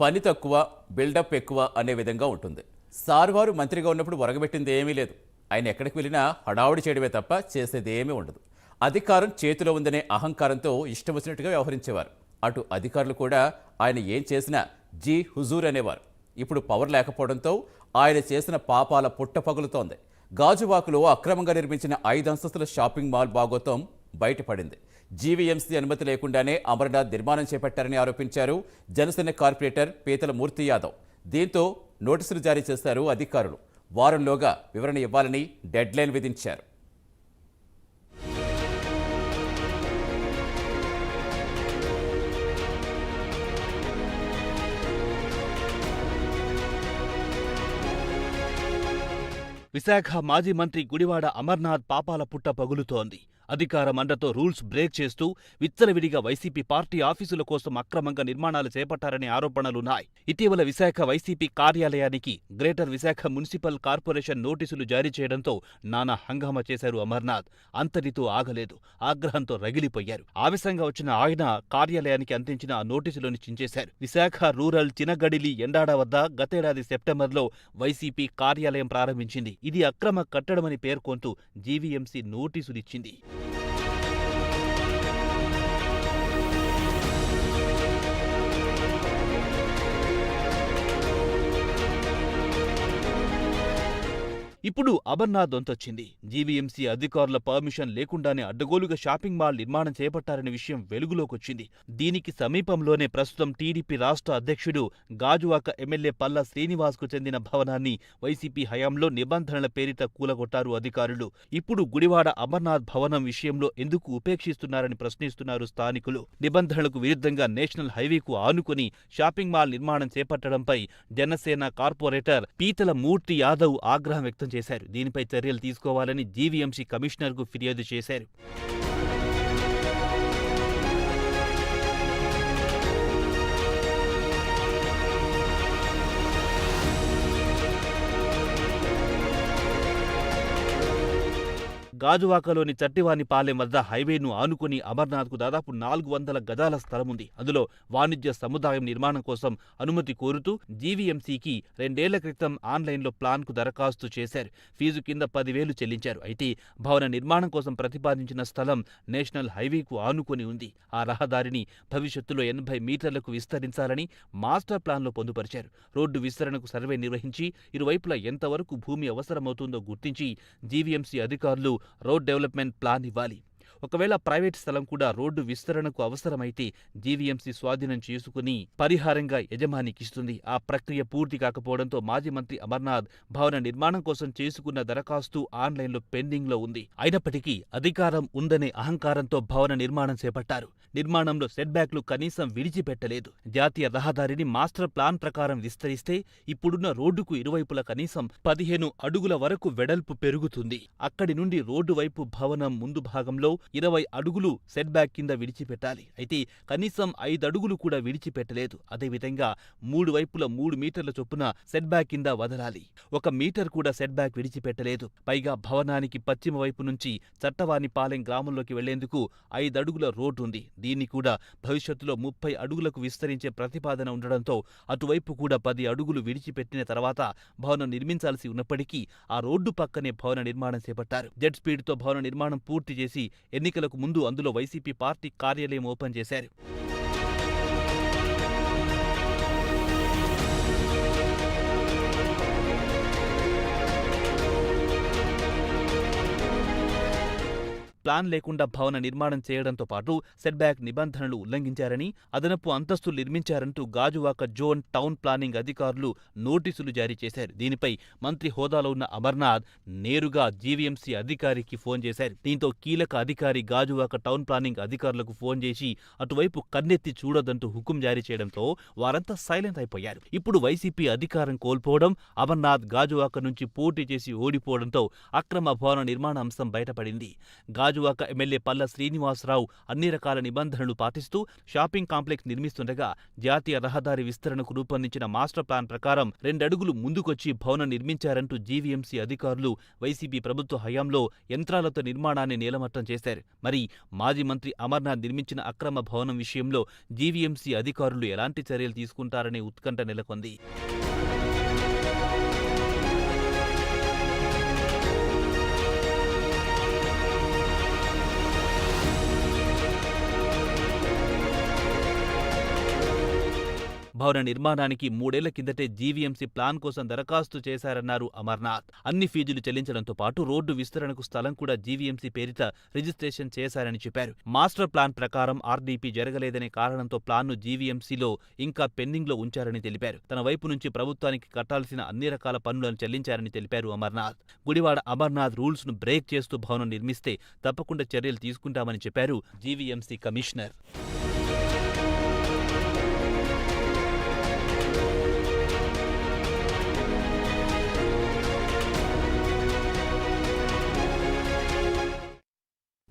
పని తక్కువ బిల్డప్ ఎక్కువ అనే విధంగా ఉంటుంది. సార్వారు మంత్రిగా ఉన్నప్పుడు వరగబెట్టింది ఏమీ లేదు. ఆయన ఎక్కడికి వెళ్ళినా హడావుడి చేయడమే తప్ప చేసేది ఏమీ ఉండదు. అధికారం చేతిలో ఉందనే అహంకారంతో ఇష్టం వచ్చినట్టుగా వ్యవహరించేవారు. అటు అధికారులు కూడా ఆయన ఏం చేసినా జీ హుజూర్ అనేవారు. ఇప్పుడు పవర్ లేకపోవడంతో ఆయన చేసిన పాపాల పుట్ట పగులుతోంది గాజువాకులో అక్రమంగా నిర్మించిన ఐదు అంతస్తుల షాపింగ్ మాల్ బాగోతం బయటపడింది. జీవీఎంసీ అనుమతి లేకుండానే అమర్నాథ్ నిర్మాణం చేపట్టారని ఆరోపించారు జనసేన కార్పొరేటర్ పీతల మూర్తి యాదవ్. దీంతో నోటీసులు జారీ చేశారు అధికారులు. వారంలోగా వివరణ ఇవ్వాలని డెడ్లైన్ విధించారు. విశాఖ మాజీ మంత్రి గుడివాడ అమర్నాథ్ పాపాల పుట్ట పగులుతోంది. అధికార మండతో రూల్స్ బ్రేక్ చేస్తూ విచ్చలవిడిగా వైసీపీ పార్టీ ఆఫీసుల కోసం అక్రమంగా నిర్మాణాలు చేపట్టారనే ఆరోపణలున్నాయి. ఇటీవల విశాఖ వైసీపీ కార్యాలయానికి గ్రేటర్ విశాఖ మున్సిపల్ కార్పొరేషన్ నోటీసులు జారీ చేయడంతో నానా హంగామా చేశారు అమర్నాథ్. అంతటితో ఆగలేదు. ఆగ్రహంతో రగిలిపోయారు. ఆవేశంగా వచ్చిన ఆయన కార్యాలయానికి అందించిన ఆ నోటీసులను చించేశారు. విశాఖ రూరల్ చినగడిలి ఎండాడ వద్ద గతేడాది సెప్టెంబర్లో వైసీపీ కార్యాలయం ప్రారంభించింది. ఇది అక్రమ కట్టడమని పేర్కొంటూ జీవీఎంసీ నోటీసులిచ్చింది. ఇప్పుడు అమర్నాథ్ దొంతొచ్చింది. జీవీఎంసీ అధికారుల పర్మిషన్ లేకుండానే అడ్డగోలుగా షాపింగ్ మాల్ నిర్మాణం చేపట్టారనే విషయం వెలుగులోకొచ్చింది. దీనికి సమీపంలోనే ప్రస్తుతం టీడీపీ రాష్ట్ర అధ్యక్షుడు గాజువాక ఎమ్మెల్యే పల్లా శ్రీనివాస్కు చెందిన భవనాన్ని వైసీపీ హయాంలో నిబంధనల పేరిట కూలగొట్టారు అధికారులు. ఇప్పుడు గుడివాడ అమర్నాథ్ భవనం విషయంలో ఎందుకు ఉపేక్షిస్తున్నారని ప్రశ్నిస్తున్నారు స్థానికులు. నిబంధనలకు విరుద్ధంగా నేషనల్ హైవేకు ఆనుకుని షాపింగ్ మాల్ నిర్మాణం చేపట్టడంపై జనసేన కార్పొరేటర్ పీతల మూర్తి యాదవ్ ఆగ్రహం వ్యక్తం చేశారు. దీనిపై చర్యలు తీసుకోవాలని జీవీఎంసీ కమిషనర్కు ఫిర్యాదు చేశారు. గాజువాకలోని చట్టివానిపాలెం వద్ద హైవేను ఆనుకుని అమర్నాథ్కు దాదాపు నాలుగు వందల గజాల స్థలముంది అందులో వాణిజ్య సముదాయం నిర్మాణం కోసం అనుమతి కోరుతూ జీవీఎంసీకి రెండేళ్ళ క్రితం ఆన్లైన్లో ప్లాన్కు దరఖాస్తు చేశారు. ఫీజు కింద పదివేలు చెల్లించారు. అయితే భవన నిర్మాణం కోసం ప్రతిపాదించిన స్థలం నేషనల్ హైవేకు ఆనుకొని ఉంది. ఆ రహదారిని భవిష్యత్తులో ఎనభై మీటర్లకు విస్తరించాలని మాస్టర్ ప్లాన్లో పొందుపరిచారు. రోడ్డు విస్తరణకు సర్వే నిర్వహించి ఇరువైపులా ఎంతవరకు భూమి అవసరమవుతుందో గుర్తించి జీవీఎంసీ అధికారులు రోడ్ డెవలప్మెంట్ ప్లాన్ ఇవ్వాలి ఒకవేళ ప్రైవేట్ స్థలం కూడా రోడ్డు విస్తరణకు అవసరమైతే జీవీఎంసీ స్వాధీనం చేసుకుని పరిహారంగా యజమానికిస్తుంది. ఆ ప్రక్రియ పూర్తి కాకపోవడంతో మాజీ మంత్రి అమర్నాథ్ భవన నిర్మాణం కోసం చేసుకున్న దరఖాస్తు ఆన్లైన్లో పెండింగ్లో ఉంది. అయినప్పటికీ అధికారం ఉందనే అహంకారంతో భవన నిర్మాణం చేపట్టారు. నిర్మాణంలో సెట్బ్యాక్లు కనీసం విడిచిపెట్టలేదు. జాతీయ రహదారిని మాస్టర్ ప్లాన్ ప్రకారం విస్తరిస్తే ఇప్పుడున్న రోడ్డుకు ఇరువైపుల కనీసం పదిహేను అడుగుల వరకు వెడల్పు పెరుగుతుంది. అక్కడి నుండి రోడ్డు వైపు భవనం ముందు భాగంలో ఇరవై అడుగులు సెట్బ్యాక్ కింద విడిచిపెట్టాలి. అయితే కనీసం ఐదు అడుగులు కూడా విడిచిపెట్టలేదు. అదేవిధంగా మూడు వైపుల మూడు మీటర్ల చొప్పున సెట్బ్యాక్ కింద వదలాలి. ఒక మీటర్ కూడా సెట్బ్యాక్ విడిచిపెట్టలేదు. పైగా భవనానికి పశ్చిమ వైపు నుంచి చట్టవానిపాలెం గ్రామంలోకి వెళ్ళేందుకు ఐదు అడుగుల రోడ్డు ఉంది. దీన్ని కూడా భవిష్యత్తులో ముప్పై అడుగులకు విస్తరించే ప్రతిపాదన ఉండడంతో అటువైపు కూడా పది అడుగులు విడిచిపెట్టిన తర్వాత భవనం నిర్మించాల్సి ఉన్నప్పటికీ ఆ రోడ్డు పక్కనే భవన నిర్మాణం చేపట్టారు. జెట్ స్పీడ్తో భవన నిర్మాణం పూర్తి చేసి ఎన్నికలకు ముందు అందులో వైసీపీ పార్టీ కార్యాలయం ఓపెన్ చేశారు. ప్లాన్ లేకుండా భవన నిర్మాణం చేయడంతో పాటు సెట్బ్యాక్ నిబంధనలు ఉల్లంఘించారని అదనపు అంతస్తులు నిర్మించారంటూ గాజువాక జోన్ టౌన్ ప్లానింగ్ అధికారులు నోటీసులు జారీ చేశారు. దీనిపై మంత్రి హోదాలో ఉన్న అమర్నాథ్ నేరుగా జీవీఎంసీ అధికారికి ఫోన్ చేశారు. దీంతో కీలక అధికారి గాజువాక టౌన్ ప్లానింగ్ అధికారులకు ఫోన్ చేసి అటువైపు కన్నెత్తి చూడొద్దంటూ హుకుం జారీ చేయడంతో వారంతా సైలెంట్ అయిపోయారు. ఇప్పుడు వైసీపీ అధికారం కోల్పోవడం అమర్నాథ్ గాజువాక నుంచి పోటీ చేసి ఓడిపోవడంతో అక్రమ భవన నిర్మాణ అంశం బయటపడింది. గాజు గాజువాక ఎమ్మెల్యే పల్ల శ్రీనివాసరావు అన్ని రకాల నిబంధనలు పాటిస్తూ షాపింగ్ కాంప్లెక్స్ నిర్మిస్తుండగా జాతీయ రహదారి విస్తరణకు రూపొందించిన మాస్టర్ ప్లాన్ ప్రకారం రెండడుగులు ముందుకొచ్చి భవనం నిర్మించారంటూ జీవీఎంసీ అధికారులు వైసీపీ ప్రభుత్వ హయాంలో యంత్రాలతో నిర్మాణాన్ని నేలమట్టం చేశారు. మరి మాజీ మంత్రి అమర్నాథ్ నిర్మించిన అక్రమ భవనం విషయంలో జీవీఎంసీ అధికారులు ఎలాంటి చర్యలు తీసుకుంటారనే ఉత్కంఠ నెలకొంది. భవన నిర్మాణానికి మూడేళ్ళ కిందటే జీవీఎంసీ ప్లాన్ కోసం దరఖాస్తు చేశారన్నారు అమర్నాథ్. అన్ని ఫీజులు చెల్లించడంతో పాటు రోడ్డు విస్తరణకు స్థలం కూడా జీవీఎంసీ పేరిట రిజిస్ట్రేషన్ చేశారని చెప్పారు. మాస్టర్ ప్లాన్ ప్రకారం ఆర్డీపీ జరగలేదనే కారణంతో ప్లాన్ను జీవీఎంసీలో ఇంకా పెండింగ్లో ఉంచారని తెలిపారు. తన వైపు నుంచి ప్రభుత్వానికి కట్టాల్సిన అన్ని రకాల పన్నులను చెల్లించారని తెలిపారు అమర్నాథ్. గుడివాడ అమర్నాథ్ రూల్స్ను బ్రేక్ చేస్తూ భవనం నిర్మిస్తే తప్పకుండా చర్యలు తీసుకుంటామని చెప్పారు జీవీఎంసీ కమిషనర్.